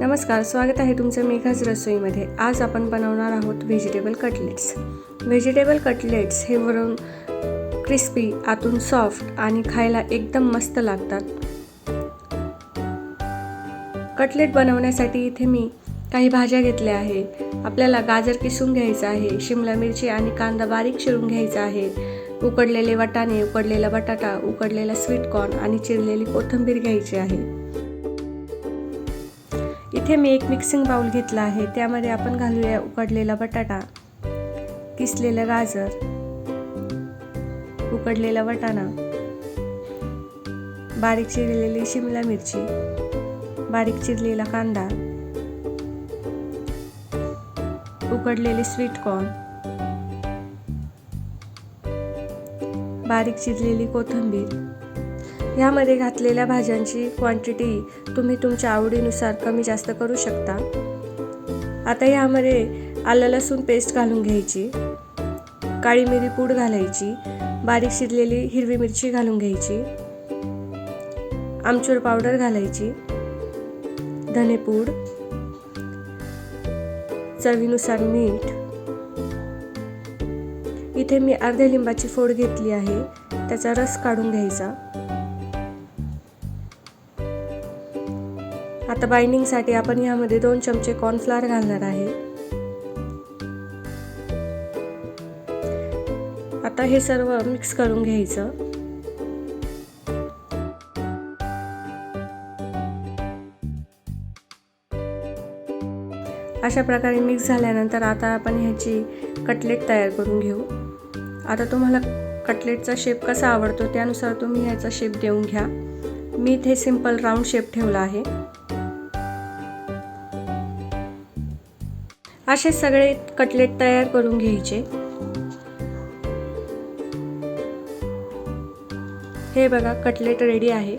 नमस्कार स्वागत आहे तुमचं मेघाज रसोईमध्ये. आज आपण बनवणार आहोत व्हेजिटेबल कटलेट्स व्हेजिटेबल कटलेट्स हे वरून क्रिस्पी आतून सॉफ्ट आणि खायला एकदम मस्त लागतात. कटलेट बनवण्यासाठी इथे मी काही भाज्या घेतल्या आहे आपल्याला गाजर किसून घ्यायचं आहे शिमला मिरची आणि कांदा बारीक चिरून घ्यायचा आहे. उकडलेले वाटाणे उकडलेला बटाटा उकडलेला स्वीट कॉर्न आणि चिरलेली कोथिंबीर घ्यायची आहे. इथे मी एक मिक्सिंग बाउल घेतला आहे. त्यामध्ये आपण घालूया उकडलेला बटाटा किसलेलं गाजर उकडलेला वटाणा बारीक चिरलेली शिमला मिरची बारीक चिरलेला कांदा उकडलेले स्वीट कॉर्न बारीक चिरलेली कोथिंबीर ह्यामध्ये घातलेल्या भाज्यांची क्वांटिटी तुम्ही तुमच्या आवडीनुसार कमी जास्त करू शकता. आता ह्यामध्ये आलं लसूण पेस्ट घालून घ्यायची. काळी मिरी पूड घालायची. बारीक शिरलेली हिरवी मिरची घालून घ्यायची. आमचूर पावडर घालायची. धनेपूड चवीनुसार मीठ. इथे मी अर्ध्या लिंबाची फोड घेतली आहे. त्याचा रस काढून घ्यायचा. आता बाइंडिंगसाठी आपण यामध्ये दोन चमचे कॉर्नफ्लॉर घालणार आहे. आता हे सर्व मिक्स करून घ्यायचं. अशा प्रकारे मिक्स झाल्यानंतर आता आपण ह्याची कटलेट तयार करून घेऊ. आता तुम्हाला कटलेटचा शेप कसा आवडतो त्यानुसार तुम्ही ह्याचा शेप देऊन घ्या. मी इथे सिंपल राऊंड शेप ठेवला आहे. असे सगळे कटलेट तयार करून घ्यायचे. हे बघा कटलेट रेडी आहे.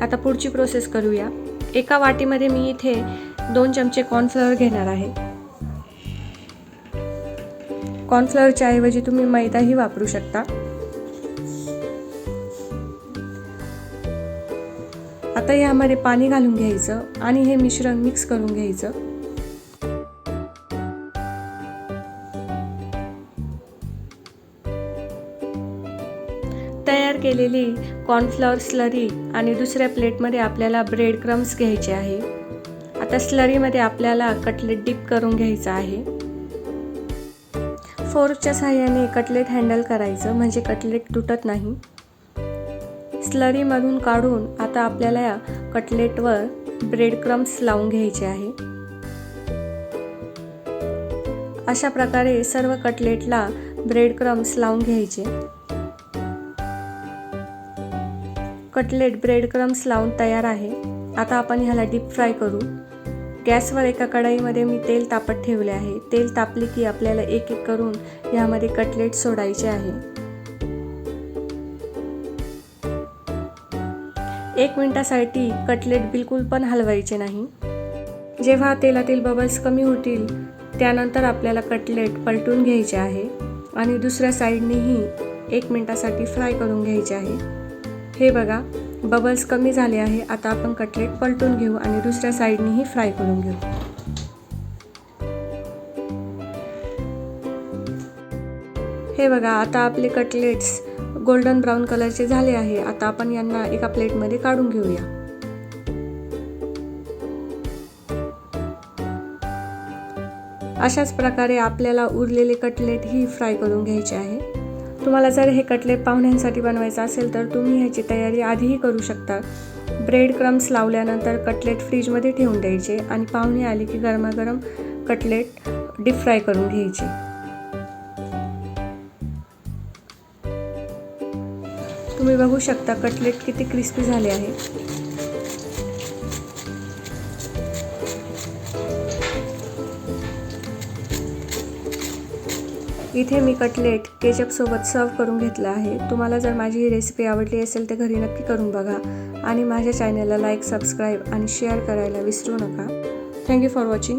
आता पुढची प्रोसेस करूया. एका वाटीमध्ये मी इथे दोन चमचे कॉर्नफ्लॉवर घेणार आहे. कॉर्नफ्लॉवरच्या ऐवजी तुम्ही मैदाही वापरू शकता. आता यामध्ये पाणी घालून घ्यायचं आणि हे मिश्रण मिक्स करून घ्यायचं. तयार केलेली कॉर्नफ्लॉवर स्लरी आणि दुसऱ्या प्लेटमध्ये आपल्याला ब्रेड क्रम्स घ्यायचे आहे. आता स्लरीमध्ये आपल्याला कटलेट डिप करून घ्यायचं आहे. फोर्कच्या साह्याने कटलेट हँडल करायचं म्हणजे कटलेट तुटत नाही. स्लरीमधून काढून आता आपल्याला या कटलेटवर ब्रेड क्रम्स लावून घ्यायचे आहे. अशा प्रकारे सर्व कटलेटला ब्रेड क्रम्स लावून घ्यायचे. कटलेट ब्रेड क्रम्स लावून तयार आहे. आता आपण ह्याला डीप फ्राय करू. गॅसवर एका कढईमध्ये मी तेल तापत ठेवले आहे. तेल तापले की आपल्याला एक एक करून ह्यामध्ये कटलेट सोडायचे आहे. एक मिनटासाठी कटलेट बिलकुल पण हलवायचे नाही. जेव्हा तेलातील बबल्स कमी होतील त्यानंतर आपल्याला कटलेट पलटून घ्यायचे आहे आणि दुसऱ्या साईडनेही एक मिनटासाठी फ्राय करून घ्यायचे आहे. हे बघा बबल्स कमी झाले आहे आता आपण कटलेट पलटून घेऊ आणि दुसऱ्या साईडनेही फ्राय करून घेऊ. हे बघा आता आपले कटलेट्स गोल्डन ब्राऊन कलरचे झाले आहे. आता आपण यांना एका प्लेटमध्ये काढून घेऊया. अशाच प्रकारे आपल्याला उरलेले कटलेट ही फ्राय करून घ्यायचे आहे. तुम्हाला जर हे कटलेट पाहुण्यांसाठी बनवायचं असेल तर तुम्ही ह्याची तयारी आधीही करू शकता. ब्रेड क्रम्स लावल्यानंतर कटलेट फ्रीजमध्ये ठेवून द्यायचे आणि पाहुणे आले की गरमागरम कटलेट डीप फ्राय करून घ्यायचे. तुम्ही बघू शकता कटलेट किती क्रिस्पी झाले आहे. इथे मी कटलेट केचपसोबत सर्व करून घेतलं आहे. तुम्हाला जर माझी ही रेसिपी आवडली असेल तर घरी नक्की करून बघा आणि माझ्या चॅनलला लाईक सबस्क्राईब आणि शेअर करायला विसरू नका. Thank you for watching